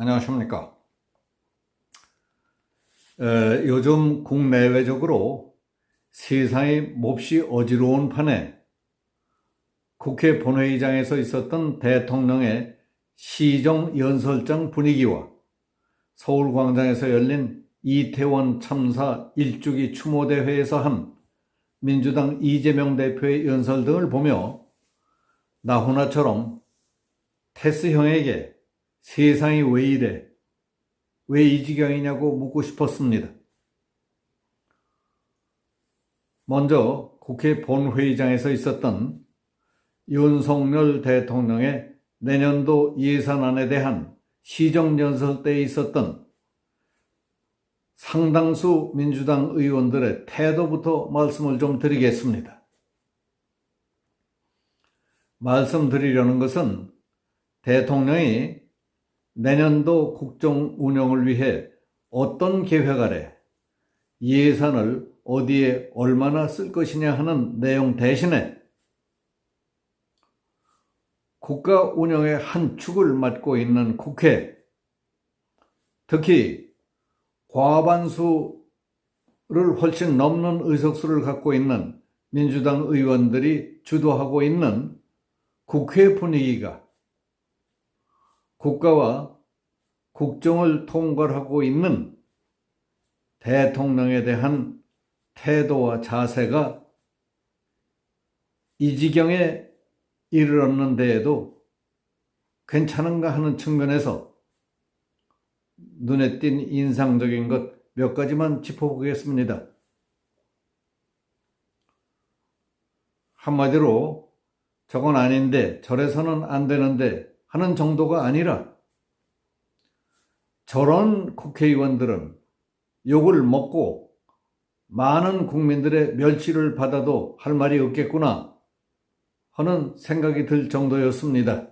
안녕하십니까. 에, 요즘 국내외적으로 세상이 몹시 어지러운 판에 국회 본회의장에서 있었던 대통령의 시정 연설장 분위기와 서울광장에서 열린 이태원 참사 일주기 추모대회에서 한 민주당 이재명 대표의 연설 등을 보며 나훈아처럼 테스 형에게 세상이 왜 이래? 왜 이 지경이냐고 묻고 싶었습니다. 먼저 국회 본회의장에서 있었던 윤석열 대통령의 내년도 예산안에 대한 시정연설 때에 있었던 상당수 민주당 의원들의 태도부터 말씀을 좀 드리겠습니다. 말씀드리려는 것은 대통령이 내년도 국정 운영을 위해 어떤 계획 아래? 예산을 어디에 얼마나 쓸 것이냐 하는 내용 대신에 국가 운영의 한 축을 맡고 있는 국회, 특히 과반수를 훨씬 넘는 의석수를 갖고 있는 민주당 의원들이 주도하고 있는 국회 분위기가 국가와 국정을 통괄하고 있는 대통령에 대한 태도와 자세가 이 지경에 이르렀는 데에도 괜찮은가 하는 측면에서 눈에 띈 인상적인 것 몇 가지만 짚어보겠습니다. 한마디로 저건 아닌데 저래서는 안 되는데 하는 정도가 아니라 저런 국회의원들은 욕을 먹고 많은 국민들의 멸치를 받아도 할 말이 없겠구나 하는 생각이 들 정도였습니다.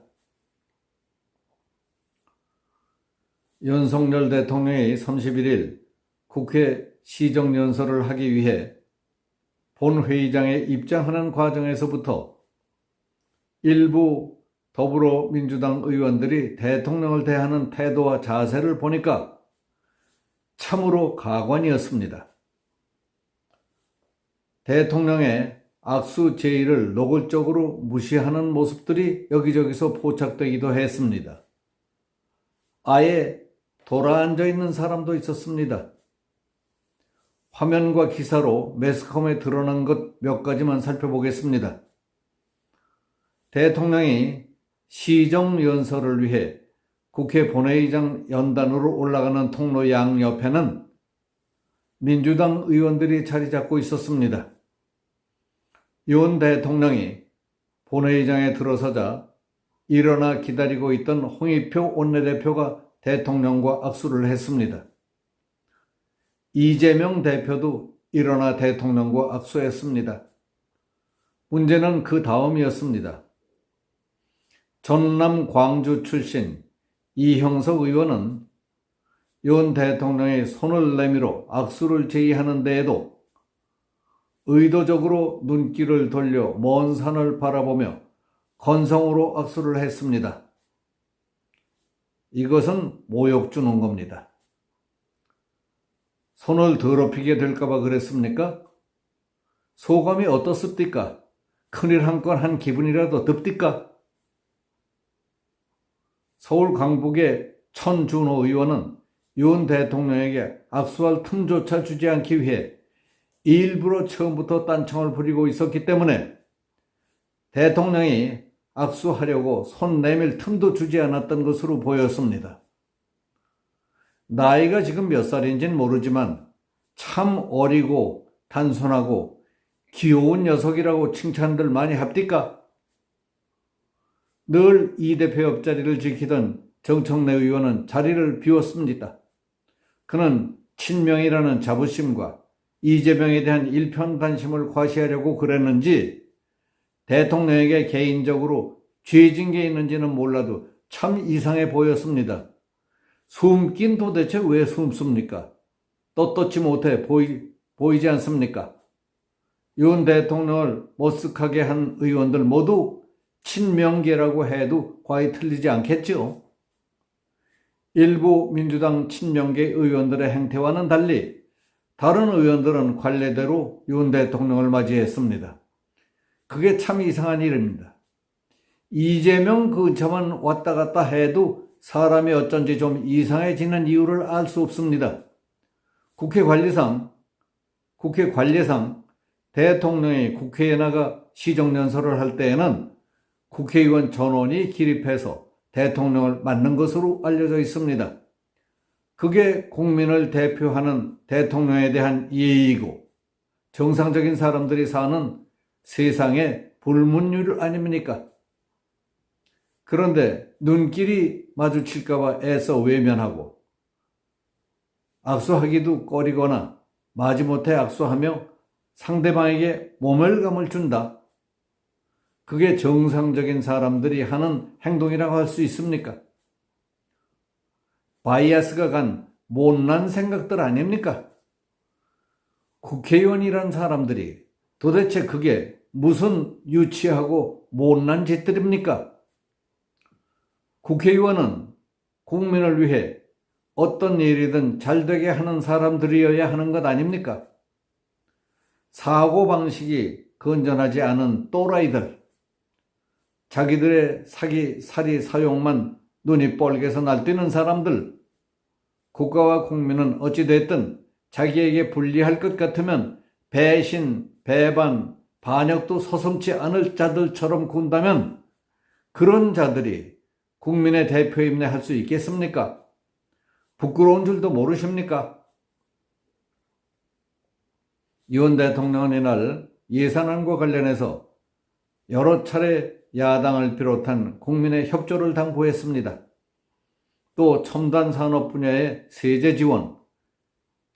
윤석열 대통령이 31일 국회 시정연설을 하기 위해 본회의장에 입장하는 과정에서부터 일부 더불어민주당 의원들이 대통령을 대하는 태도와 자세를 보니까 참으로 가관이었습니다. 대통령의 악수 제의를 노골적으로 무시하는 모습들이 여기저기서 포착되기도 했습니다. 아예 돌아앉아 있는 사람도 있었습니다. 화면과 기사로 매스컴에 드러난 것 몇 가지만 살펴보겠습니다. 대통령이 시정연설을 위해 국회 본회의장 연단으로 올라가는 통로 양옆에는 민주당 의원들이 자리 잡고 있었습니다. 윤 대통령이 본회의장에 들어서자 일어나 기다리고 있던 홍익표 원내대표가 대통령과 악수를 했습니다. 이재명 대표도 일어나 대통령과 악수했습니다. 문제는 그 다음이었습니다. 전남 광주 출신 이형석 의원은 윤 대통령의 손을 내밀어 악수를 제의하는 데에도 의도적으로 눈길을 돌려 먼 산을 바라보며 건성으로 악수를 했습니다. 이것은 모욕 주는 겁니다. 손을 더럽히게 될까봐 그랬습니까? 소감이 어떻습니까? 큰일 한 건한 기분이라도 듭디까? 서울 강북의 천준호 의원은 윤 대통령에게 악수할 틈조차 주지 않기 위해 일부러 처음부터 딴청을 부리고 있었기 때문에 대통령이 악수하려고 손 내밀 틈도 주지 않았던 것으로 보였습니다. 나이가 지금 몇 살인지는 모르지만 참 어리고 단순하고 귀여운 녀석이라고 칭찬들 많이 합디까? 늘 이 대표 옆자리를 지키던 정청래 의원은 자리를 비웠습니다. 그는 친명이라는 자부심과 이재명에 대한 일편단심을 과시하려고 그랬는지 대통령에게 개인적으로 죄진 게 있는지는 몰라도 참 이상해 보였습니다. 숨긴 도대체 왜 숨습니까? 떳떳지 못해 보이, 보이지 않습니까? 윤 대통령을 머쓱하게 한 의원들 모두 친명계라고 해도 과히 틀리지 않겠죠. 일부 민주당 친명계 의원들의 행태와는 달리 다른 의원들은 관례대로 윤 대통령을 맞이했습니다. 그게 참 이상한 일입니다. 이재명 근처만 왔다 갔다 해도 사람이 어쩐지 좀 이상해지는 이유를 알 수 없습니다. 국회 관리상, 국회 관례상 대통령이 국회에 나가 시정연설을 할 때에는 국회의원 전원이 기립해서 대통령을 맞는 것으로 알려져 있습니다. 그게 국민을 대표하는 대통령에 대한 예의이고 정상적인 사람들이 사는 세상의 불문율 아닙니까? 그런데 눈길이 마주칠까봐 애써 외면하고 악수하기도 꺼리거나 마지못해 악수하며 상대방에게 모멸감을 준다. 그게 정상적인 사람들이 하는 행동이라고 할 수 있습니까? 바이아스가 간 못난 생각들 아닙니까? 국회의원이란 사람들이 도대체 그게 무슨 유치하고 못난 짓들입니까? 국회의원은 국민을 위해 어떤 일이든 잘 되게 하는 사람들이어야 하는 것 아닙니까? 사고방식이 건전하지 않은 또라이들, 자기들의 사기, 사리, 사용만 눈이 뻘개서 날뛰는 사람들, 국가와 국민은 어찌됐든 자기에게 불리할 것 같으면 배신, 배반, 반역도 서슴치 않을 자들처럼 군다면 그런 자들이 국민의 대표 임내 할 수 있겠습니까? 부끄러운 줄도 모르십니까? 윤 대통령은 이날 예산안과 관련해서 여러 차례 야당을 비롯한 국민의 협조를 당부했습니다. 또 첨단 산업 분야의 세제 지원,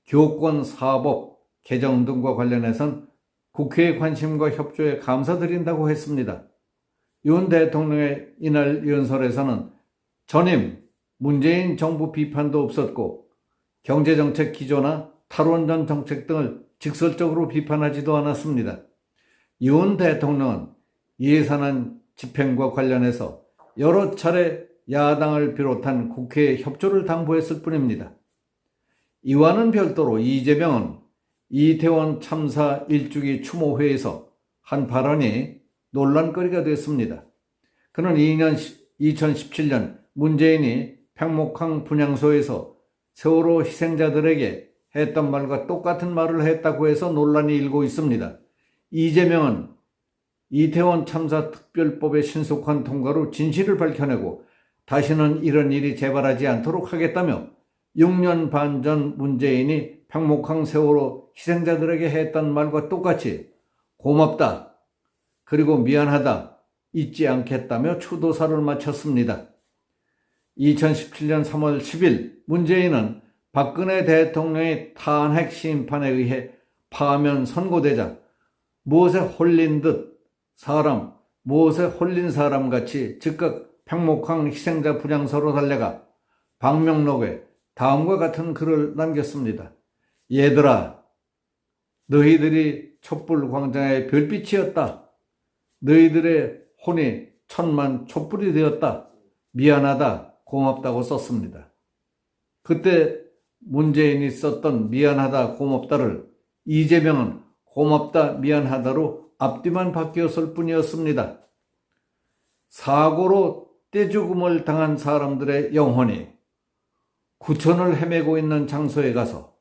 교권 사법 개정 등과 관련해선 국회의 관심과 협조에 감사드린다고 했습니다. 윤 대통령의 이날 연설에서는 전임 문재인 정부 비판도 없었고 경제정책 기조나 탈원전 정책 등을 직설적으로 비판하지도 않았습니다. 윤 대통령은 예산안 집행과 관련해서 여러 차례 야당을 비롯한 국회에 협조를 당부했을 뿐입니다. 이와는 별도로 이재명은 이태원 참사 일주기 추모회에서 한 발언이 논란거리가 됐습니다. 그는 2년, 2017년 문재인이 평목항 분향소에서 세월호 희생자들에게 했던 말과 똑같은 말을 했다고 해서 논란이 일고 있습니다. 이재명은 이태원 참사 특별법의 신속한 통과로 진실을 밝혀내고 다시는 이런 일이 재발하지 않도록 하겠다며 6년 반 전 문재인이 평목항 세월호 희생자들에게 했던 말과 똑같이 고맙다. 그리고 미안하다. 잊지 않겠다며 추도사를 마쳤습니다. 2017년 3월 10일 문재인은 박근혜 대통령의 탄핵 심판에 의해 파면 선고되자 무엇에 홀린 듯 사람, 무엇에 홀린 사람 같이 즉각 평목항 희생자 분향소로 달려가 방명록에 다음과 같은 글을 남겼습니다. 얘들아, 너희들이 촛불 광장의 별빛이었다. 너희들의 혼이 천만 촛불이 되었다. 미안하다. 고맙다고 썼습니다. 그때 문재인이 썼던 미안하다, 고맙다를 이재명은 고맙다, 미안하다로 앞뒤만 바뀌었을 뿐이었습니다. 사고로 떼죽음을 당한 사람들의 영혼이 구천을 헤매고 있는 장소에 가서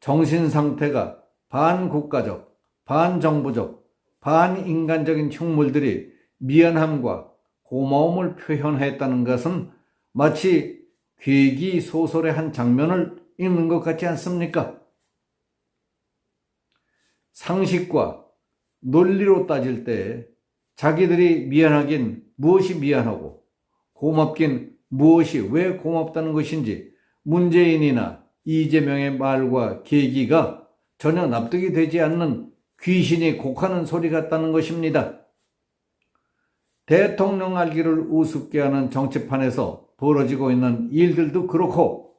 정신 상태가 반국가적, 반정부적, 반인간적인 흉물들이 미안함과 고마움을 표현했다는 것은 마치 괴기 소설의 한 장면을 읽는 것 같지 않습니까? 상식과 논리로 따질 때 자기들이 미안하긴 무엇이 미안하고 고맙긴 무엇이 왜 고맙다는 것인지 문재인이나 이재명의 말과 계기가 전혀 납득이 되지 않는 귀신이 곡하는 소리 같다는 것입니다. 대통령 알기를 우습게 하는 정치판에서 벌어지고 있는 일들도 그렇고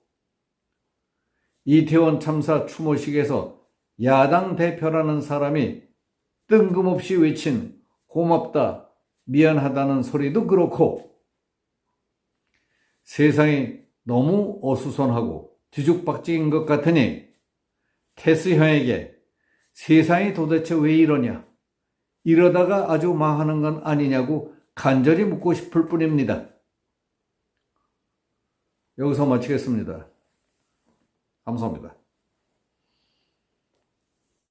이태원 참사 추모식에서 야당 대표라는 사람이 뜬금없이 외친 고맙다, 미안하다는 소리도 그렇고 세상이 너무 어수선하고 뒤죽박죽인 것 같으니 테스 형에게 세상이 도대체 왜 이러냐? 이러다가 아주 망하는 건 아니냐고 간절히 묻고 싶을 뿐입니다. 여기서 마치겠습니다. 감사합니다.